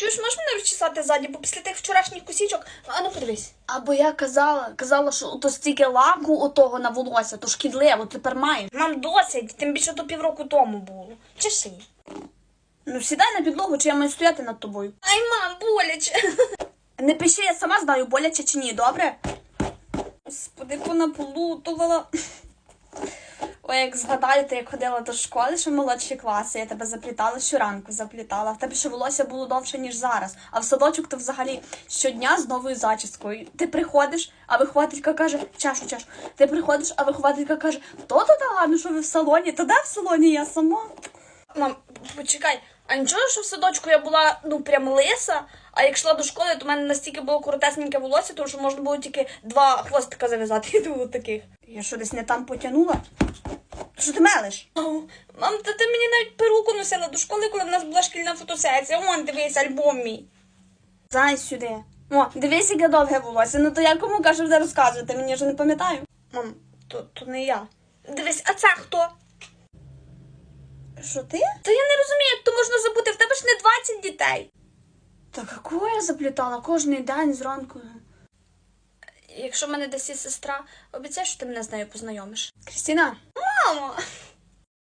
Чуєш, можеш мене розчесати ззаді, бо після тих вчорашніх косічок. А ну подивись. Або я казала, казала, що то стільки лаку отого на волосся, то шкідливо, тепер маєш. Мам, досить, тим більше то півроку тому було. Чеши. Ну сідай на підлогу, чи я маю стояти над тобою. Ай, мам, боляче. Не пиши, я сама знаю, боляче чи ні, добре? Господи, понаплутувала. Ой, як згадаю, ти як ходила до школи, що молодші класи, я тебе заплітала щоранку, заплітала. В тебе ще волосся було довше, ніж зараз. А в садочок то взагалі щодня з новою зачіскою. Ти приходиш, а вихователька каже, чашу, чашу. Ти приходиш, а вихователька каже, то то так гарно, що ви в салоні, то де в салоні я сама. Мам, почекай, а нічого, що в садочку я була ну прям лиса, а як йшла до школи, то в мене настільки було коротесеньке волосся, тому що можна було тільки два хвостика зав'язати і було таких. Я що десь не там потягнула? Що ти мелиш? Ау, Мам, та ти мені навіть перуку носила до школи, коли в нас була шкільна фотосесія. Вон, дивись, альбом мій. Зай сюди. О, дивись, яке довге волосся. Ну то я кому кажу де розказувати, мені вже не пам'ятаю. Мам, то, то не я. Дивись, а це хто? Що ти? Та я не розумію, як то можна забути, в тебе ж не 20 дітей. Та какого я заплітала кожен день зранку. Якщо в мене десь є сестра, обіцяй, що ти мене з нею познайомиш. Крістіна, もう。